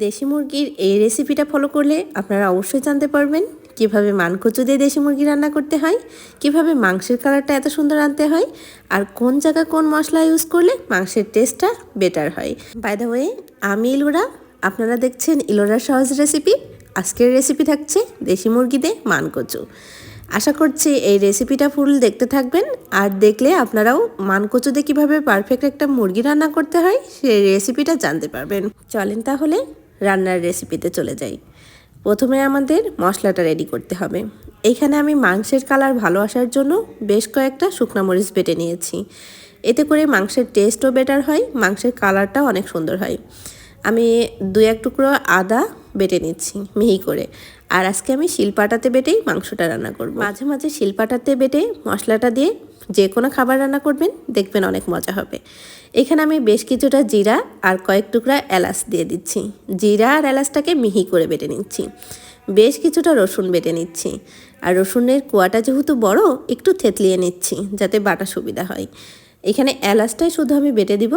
দেশি মুরগির এই রেসিপিটা ফলো করলে আপনারা অবশ্যই জানতে পারবেন কীভাবে মানকচু দিয়ে দেশি মুরগি রান্না করতে হয়, কীভাবে মাংসের কালারটা এত সুন্দর আনতে হয়, আর কোন জায়গায় কোন মশলা ইউজ করলে মাংসের টেস্টটা বেটার হয়। বাই দ্য ওয়ে আমি ইলোরা, আপনারা দেখছেন ইলোরার সহজ রেসিপি আজকের রেসিপি থাকছে দেশি মুরগিতে মানকচু। আশা করছি এই রেসিপিটা ফুল দেখতে থাকবেন, আর দেখলে আপনারাও মানকচুতে কীভাবে পারফেক্ট একটা মুরগি রান্না করতে হয়, সেই রেসিপিটা জানতে পারবেন। চলেন তাহলে রান্নার রেসিপিতে চলে যাই। প্রথমে আমাদের মশলাটা রেডি করতে হবে। এইখানে আমি মাংসের কালার ভালো আসার জন্য বেশ কয়েকটা শুকনা মরিচ বেটে নিয়েছি। এতে করে মাংসের টেস্টও বেটার হয়, মাংসের কালারটাও অনেক সুন্দর হয়। আমি দু এক টুকরো আদা বেটে নিচ্ছি মিহি করে। আর আজকে আমি শিলপাটাতে বেটেই মাংসটা রান্না করব। মাঝে মাঝে শিলপাটাতে বেটে মশলাটা দিয়ে যে কোনো খাবার রান্না করবেন, দেখবেন অনেক মজা হবে। এখানে আমি বেশ কিছুটা জিরা আর কয়েক টুকরা এলাচ দিয়ে দিচ্ছি। জিরা আর এলাচটাকে মিহি করে বেটে নিচ্ছি। বেশ কিছুটা রসুন বেটে নিচ্ছি। আর রসুনের কুয়াটা যেহেতু বড়, একটু থেতলিয়ে নিচ্ছি যাতে বাটা সুবিধা হয়। এখানে এলাচটাই শুধু আমি বেটে দিব,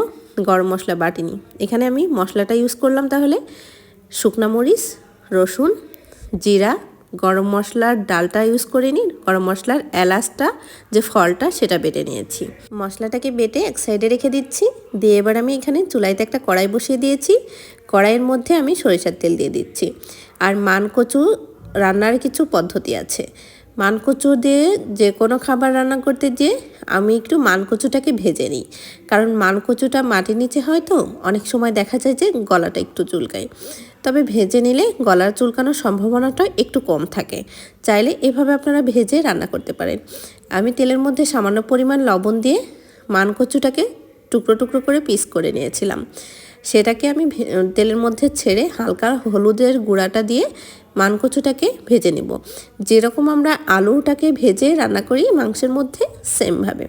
গরম মশলা বাটিনি। এখানে আমি মশলাটা ইউজ করলাম তাহলে শুকনা মরিচ, রসুন, জিরা গরম মশলার ডালটা ইউজ করে নিন। গরম মশলার এলাচটা, যে ফলটা, সেটা বেটে নিয়েছি। মশলাটাকে বেটে এক সাইডে রেখে দিচ্ছি। দিয়ে এবার আমি এখানে চুলাইতে একটা কড়াই বসিয়ে দিয়েছি। কড়াইয়ের মধ্যে আমি সরিষার তেল দিয়ে দিচ্ছি। আর মানকচু রান্নার কিছু পদ্ধতি আছে। মানকচু দিয়ে যে কোনো খাবার রান্না করতে গিয়ে আমি একটু মানকচুটাকে ভেজে নিই। কারণ মানকচুটা মাটির নিচে হয় তো, অনেক সময় দেখা যায় যে গলাটা একটু চুলকায়। তবে ভেজে নিলে গলার চুলকানোর সম্ভাবনাটা একটু কম থাকে। চাইলে এভাবে আপনারা ভেজে রান্না করতে পারেন। আমি তেলের মধ্যে সামান্য পরিমাণ লবণ দিয়ে মানকচুটাকে টুকরো টুকরো করে পিস করে নিয়েছিলাম। সেটাকে আমি তেলের মধ্যে ছেড়ে হালকা হলুদের গুঁড়াটা দিয়ে মানকচুটাকে ভেজে নিব। যেরকম আমরা আলুটাকে ভেজে রান্না করি, মাংসের মধ্যে সেমভাবে।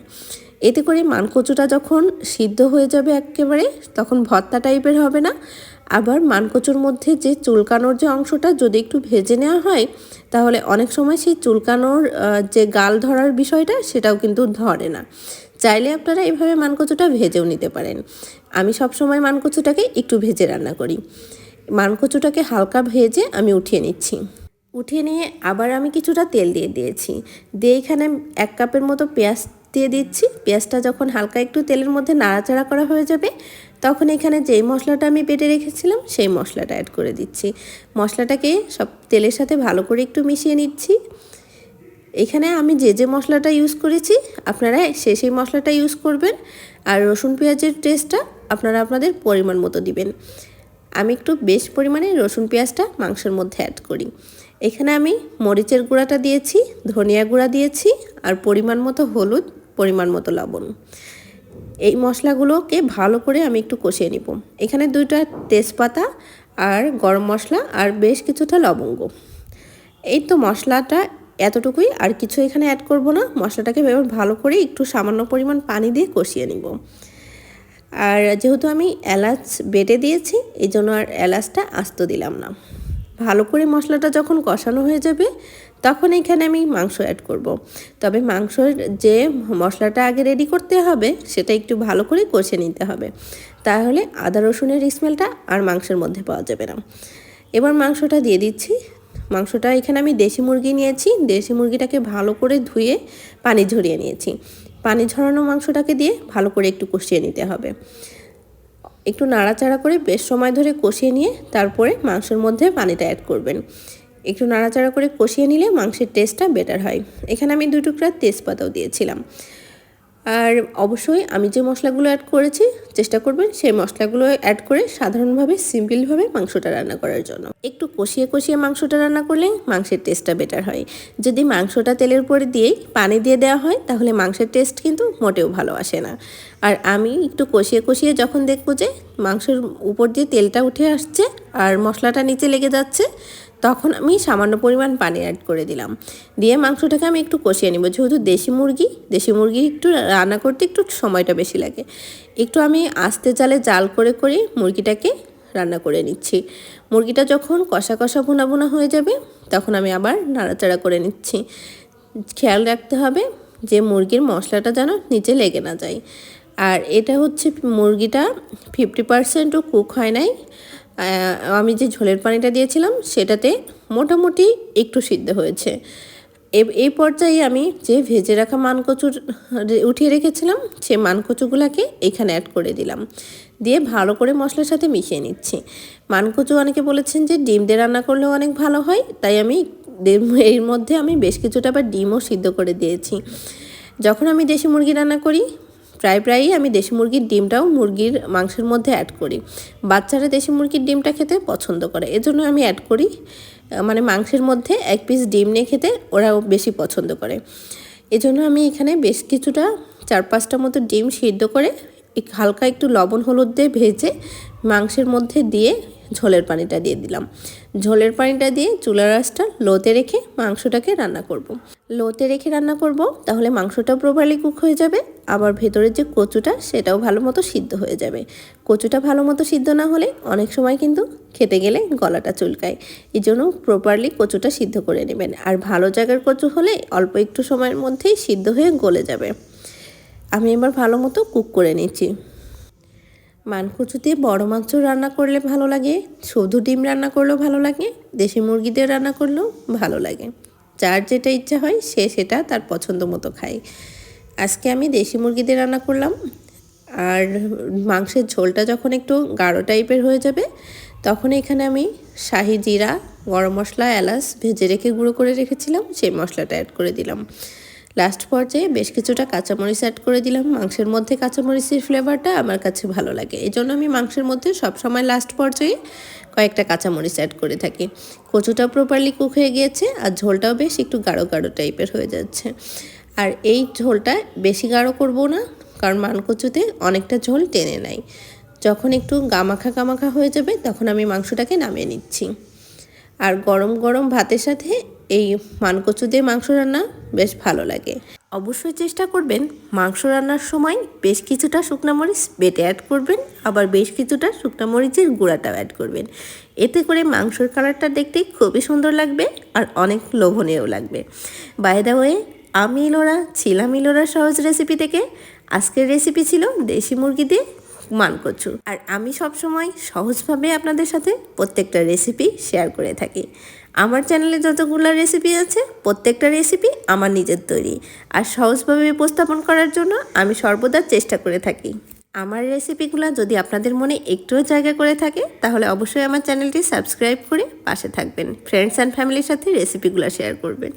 এতে করে মানকচুটা যখন সিদ্ধ হয়ে যাবে একেবারে, তখন ভর্তা টাইপের হবে না। আবার মানকচুর মধ্যে যে চুলকানোর যে অংশটা যদি একটু ভেজে নেওয়া হয়, তাহলে অনেক সময় সেই চুলকানোর যে গাল ধরার বিষয়টা সেটাও কিন্তু ধরে না। চাইলে আপনারা এভাবে মানকচুটা ভেজেও নিতে পারেন। আমি সবসময় মানকচুটাকে একটু ভেজে রান্না করি। মানকচুটাকে হালকা ভেজে আমি উঠিয়ে নিচ্ছি। উঠিয়ে নিয়ে আবার আমি কিছুটা তেল দিয়ে দিয়েছি। দিয়ে এখানে এক কাপের মতো পেঁয়াজ দিয়ে দিচ্ছি। পেঁয়াজটা যখন হালকা একটু তেলের মধ্যে নাড়াচাড়া করা হয়ে যাবে, তখন এখানে যেই মশলাটা আমি বেটে রেখেছিলাম, সেই মশলাটা অ্যাড করে দিচ্ছি। মশলাটাকে সব তেলের সাথে ভালো করে একটু মিশিয়ে নিচ্ছি। এখানে আমি যে যে মশলাটা ইউজ করেছি, আপনারা সে সেই মশলাটা ইউজ করবেন। আর রসুন পেঁয়াজের টেস্টটা আপনারা আপনাদের পরিমাণ মতো দিবেন। আমি একটু বেশ পরিমাণে রসুন পেঁয়াজটা মাংসের মধ্যে অ্যাড করি। এখানে আমি মরিচের গুঁড়াটা দিয়েছি, ধনিয়া গুঁড়া দিয়েছি আর পরিমাণ মতো হলুদ, পরিমাণ মতো লবণ। এই মশলাগুলোকে ভালো করে আমি একটু কষিয়ে নিব। এখানে দুইটা তেজপাতা আর গরম মশলা আর বেশ কিছুটা লবঙ্গ। এই তো মশলাটা এতটুকুই, আর কিছু এখানে অ্যাড করব না। মশলাটাকে ভালো করে একটু সামান্য পরিমাণ পানি দিয়ে কষিয়ে নিব। আর যেহেতু আমি এলাচ বেটে দিয়েছি, এই জন্য আর এলাচটা আস্ত দিলাম না। ভালো করে মশলাটা যখন কষানো হয়ে যাবে, তখন এখানে আমি মাংস অ্যাড করব। তবে মাংসর যে মশলাটা আগে রেডি করতে হবে, সেটা একটু ভালো করে কষে নিতে হবে। তাহলে আদা, রসুনের স্মেলটা আর মাংসের মধ্যে পাওয়া যাবে না। এবার মাংসটা দিয়ে দিচ্ছি। মাংসটা এখানে আমি দেশি মুরগি নিয়েছি। দেশি মুরগিটাকে ভালো করে ধুয়ে পানি ঝরিয়ে নিয়েছি। পানি ঝরানো মাংসটাকে দিয়ে ভালো করে একটু কষিয়ে নিতে হবে। একটু নাড়াচাড়া করে বেশ সময় ধরে কষিয়ে নিয়ে তারপরে মাংসের মধ্যে পানিটা অ্যাড করবেন। একটু নাড়াচাড়া করে কষিয়ে নিলে মাংসের টেস্টটা বেটার হয়। এখানে আমি দুই টুকরা তেজপাতাও দিয়েছিলাম। আর অবশ্যই আমি যে মশলাগুলো অ্যাড করেছি, চেষ্টা করবেন সেই মশলাগুলো অ্যাড করে সাধারণভাবে সিম্পলভাবে মাংসটা রান্না করার জন্য। একটু কষিয়ে কষিয়ে মাংসটা রান্না করলে মাংসের টেস্টটা বেটার হয়। যদি মাংসটা তেলের উপরে দিয়েই পানি দিয়ে দেওয়া হয়, তাহলে মাংসের টেস্ট কিন্তু মোটেও ভালো আসে না। আর আমি একটু কষিয়ে কষিয়ে যখন দেখব যে মাংসের উপর দিয়ে তেলটা উঠে আসছে আর মশলাটা নিচে লেগে যাচ্ছে তখন আমি সামান্য পরিমাণ পানি অ্যাড করে দিলাম। দিয়ে মাংসটাকে আমি একটু কষিয়ে নিব। যেহেতু দেশি মুরগি দেশি মুরগি একটু রান্না করতে একটু সময়টা বেশি লাগে। একটু আমি আস্তে চালে জাল করে করে মুরগিটাকে রান্না করে নিচ্ছি। মুরগিটা যখন কষা কষা ভুনা ভুনা হয়ে যাবে, তখন আমি আবার নাড়াচাড়া করে নিচ্ছি। খেয়াল রাখতে হবে যে মুরগির মশলাটা যেন নিচে লেগে না যায়। আর এটা হচ্ছে মুরগিটা ফিফটি পারসেন্টও কুক হয় নাই। আমি যে ঝোলের পানিটা দিয়েছিলাম, সেটাতে মোটামুটি একটু সিদ্ধ হয়েছে। এই পর্যায়ে আমি যে ভেজে রাখা মানকচুর উঠিয়ে রেখেছিলাম, সে মানকচুগুলাকে এখানে অ্যাড করে দিলাম। দিয়ে ভালো করে মশলার সাথে মিশিয়ে নিচ্ছি। মানকচু অনেকে বলেছেন যে ডিম দিয়ে রান্না করলেও অনেক ভালো হয়, তাই আমি এর মধ্যে আমি বেশ কিছুটা আবার ডিমও সিদ্ধ করে দিয়েছি। যখন আমি দেশি মুরগি রান্না করি প্রায় প্রায়ই আমি দেশি মুরগির ডিমটাও মুরগির মাংসের মধ্যে অ্যাড করি। বাচ্চারা দেশি মুরগির ডিমটা খেতে পছন্দ করে, এজন্য আমি অ্যাড করি মানে মাংসের মধ্যে এক পিস ডিম নিয়ে খেতে ওরাও বেশি পছন্দ করে। এজন্য আমি এখানে বেশ কিছুটা, চার পাঁচটা মতো ডিম সিদ্ধ করে হালকা একটু লবণ হলুদ দিয়ে ভেজে মাংসের মধ্যে দিয়ে ঝোলের পানিটা দিয়ে দিলাম। ঝোলের পানিটা দিয়ে চুলার আঁচটা লোতে রেখে মাংসটাকে রান্না করব। লোতে রেখে রান্না করব, তাহলে মাংসটা প্রপারলি কুক হয়ে যাবে। আবার ভেতরের যে কচুটা, সেটাও ভালো মতো সিদ্ধ হয়ে যাবে। কচুটা ভালো মতো সিদ্ধ না হলে অনেক সময় কিন্তু খেতে গেলে গলাটা চুলকায়। এই জন্য প্রপারলি কচুটা সিদ্ধ করে নেবেন। আর ভালো জায়গার কচু হলে অল্প একটু সময়ের মধ্যেই সিদ্ধ হয়ে গলে যাবে। আমি এবার ভালো মতো কুক করে নিচ্ছি। মানকুচু দিয়ে বড় মাংস রান্না করলে ভালো লাগে, শুধু ডিম রান্না করলেও ভালো লাগে, দেশি মুরগি দিয়ে রান্না করলেও ভালো লাগে। যার যেটা ইচ্ছা হয় সে সেটা তার পছন্দ মতো খায়। আজকে আমি দেশি মুরগি দিয়ে রান্না করলাম, আর মাংসের ঝোলটা যখন একটু গাঢ় টাইপের হয়ে যাবে, তখন এখানে আমি শাহি জিরা, গরম মশলা, এলাচ ভেজে রেখে গুঁড়ো করে রেখেছিলাম, সেই মশলাটা অ্যাড করে দিলাম। লাস্ট পর্যায়ে বেশ কিছুটা কাঁচামরিচ অ্যাড করে দিলাম। মাংসের মধ্যে কাঁচামরিচের ফ্লেভারটা আমার কাছে ভালো লাগে। এই জন্য আমি মাংসের মধ্যে সবসময় লাস্ট পর্যায়ে কয়েকটা কাঁচামরিচ অ্যাড করে থাকি। কচুটা প্রপারলি কুক হয়ে গিয়েছে আর ঝোলটাও বেশ একটু গাঢ় গাঢ় টাইপের হয়ে যাচ্ছে। আর এই ঝোলটা বেশি গাঢ় করব না, কারণ মানকচুতে অনেকটা ঝোল টেনে নেয়। যখন একটু গামাখা গামাখা হয়ে যাবে, তখন আমি মাংসটাকে নামিয়ে নিচ্ছি। আর গরম গরম ভাতের সাথে এই মানকচু দিয়ে মাংস রান্না বেশ ভালো লাগে। অবশ্যই চেষ্টা করবেন মাংস রান্নার সময় বেশ কিছুটা শুকনো মরিচ বেটে অ্যাড করবেন, আবার বেশ কিছুটা শুকনো মরিচের গুঁড়াটাও অ্যাড করবেন। এতে করে মাংসর কালারটা দেখতে খুবই সুন্দর লাগবে আর অনেক লোভনীয় লাগবে। বাই দ্য ওয়ে আমি ইলোরা ছিলাম ইলোরা সহজ রেসিপি থেকে। আজকের রেসিপি ছিল দেশি মুরগি দিয়ে মানকচু। আর আমি সবসময় সহজভাবে আপনাদের সাথে প্রত্যেকটা রেসিপি শেয়ার করে থাকি। আমার চ্যানেলে যতগুলো রেসিপি আছে, প্রত্যেকটা রেসিপি আমার নিজের তৈরি। আর সহজভাবে উপস্থাপন করার জন্য আমি সর্বদা চেষ্টা করে থাকি। আমার রেসিপিগুলো যদি আপনাদের মনে একটুও জায়গা করে থাকে, তাহলে অবশ্যই আমার চ্যানেলটি সাবস্ক্রাইব করে পাশে থাকবেন। ফ্রেন্ডস অ্যান্ড ফ্যামিলির সাথে রেসিপিগুলো শেয়ার করবেন।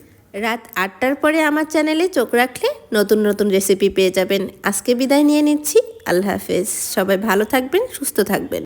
রাত আটটার পরে আমার চ্যানেলে চোখ রাখলে নতুন নতুন রেসিপি পেয়ে যাবেন। আজকে বিদায় নিয়ে নিচ্ছি। আল্লাহ হাফেজ। সবাই ভালো থাকবেন, সুস্থ থাকবেন।